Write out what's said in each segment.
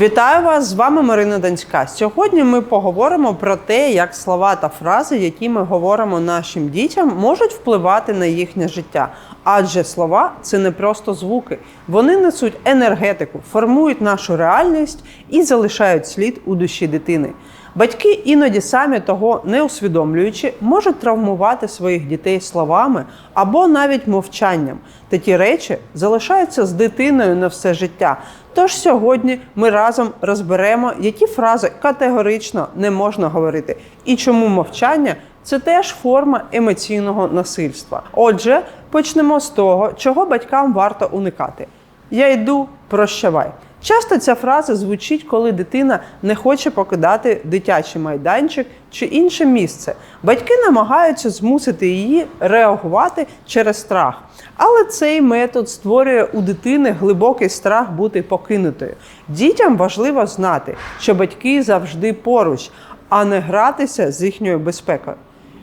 Вітаю вас! З вами Марина Донська. Сьогодні ми поговоримо про те, як слова та фрази, які ми говоримо нашим дітям, можуть впливати на їхнє життя. Адже слова це не просто звуки, вони несуть енергетику, формують нашу реальність і залишають слід у душі дитини. Батьки іноді самі того не усвідомлюючи, можуть травмувати своїх дітей словами або навіть мовчанням. Такі речі залишаються з дитиною на все життя. Тож сьогодні ми разом розберемо, які фрази категорично не можна говорити, і чому мовчання це теж форма емоційного насильства. Отже, почнемо з того, чого батькам варто уникати. Я йду, прощавай. Часто ця фраза звучить, коли дитина не хоче покидати дитячий майданчик чи інше місце. Батьки намагаються змусити її реагувати через страх. Але цей метод створює у дитини глибокий страх бути покинутою. Дітям важливо знати, що батьки завжди поруч, а не гратися з їхньою безпекою.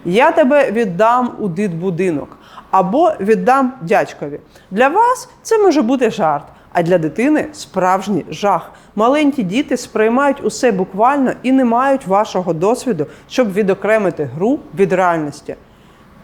Я тебе віддам у дитбудинок або віддам дядькові. Для вас це може бути жарт, а для дитини справжній жах. Маленькі діти сприймають усе буквально і не мають вашого досвіду, щоб відокремити гру від реальності.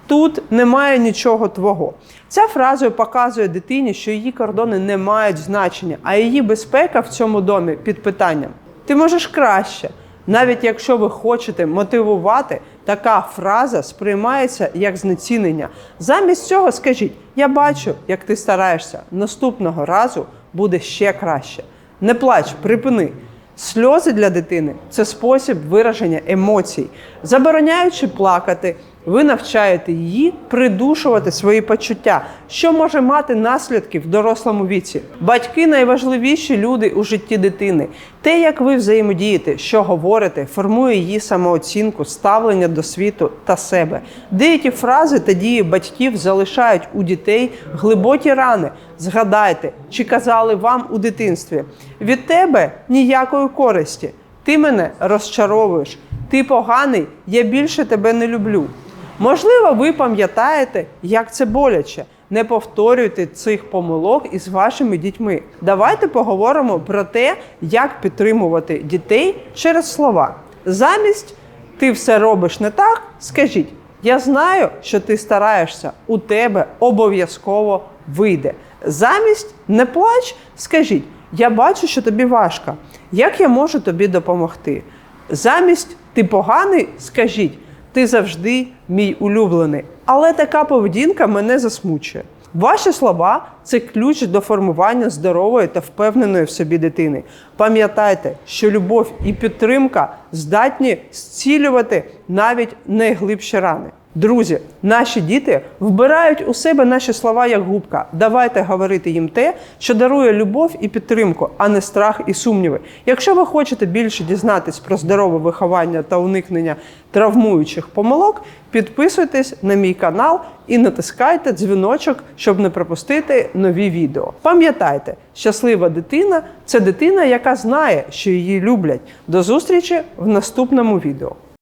Тут немає нічого твого. Ця фраза показує дитині, що її кордони не мають значення, а її безпека в цьому домі під питанням. Ти можеш краще. Навіть якщо ви хочете мотивувати, така фраза сприймається як знецінення. Замість цього скажіть: я бачу, як ти стараєшся. Наступного разу буде ще краще. Не плач, припини. Сльози для дитини це спосіб вираження емоцій. Забороняючи плакати, ви навчаєте її придушувати свої почуття, що може мати наслідки в дорослому віці. Батьки найважливіші люди у житті дитини. Те, як ви взаємодієте, що говорите, формує її самооцінку, ставлення до світу та себе. Деякі фрази та дії батьків залишають у дітей глибокі рани. Згадайте, чи казали вам у дитинстві: від тебе ніякої користі. Ти мене розчаровуєш. Ти поганий, я більше тебе не люблю. Можливо, ви пам'ятаєте, як це боляче. Не повторюйте цих помилок із вашими дітьми. Давайте поговоримо про те, як підтримувати дітей через слова. Замість ти все робиш не так, скажіть: я знаю, що ти стараєшся, у тебе обов'язково вийде. Замість не плач, скажіть: я бачу, що тобі важко. Як я можу тобі допомогти? Замість ти поганий, скажіть, ти завжди мій улюблений. Але така поведінка мене засмучує. Ваші слова це ключ до формування здорової та впевненої в собі дитини. Пам'ятайте, що любов і підтримка здатні зцілювати навіть найглибші рани. Друзі, наші діти вбирають у себе наші слова як губка. Давайте говорити їм те, що дарує любов і підтримку, а не страх і сумніви. Якщо ви хочете більше дізнатись про здорове виховання та уникнення травмуючих помилок, підписуйтесь на мій канал і натискайте дзвіночок, щоб не пропустити нові відео. Пам'ятайте, щаслива дитина це дитина, яка знає, що її люблять. До зустрічі в наступному відео.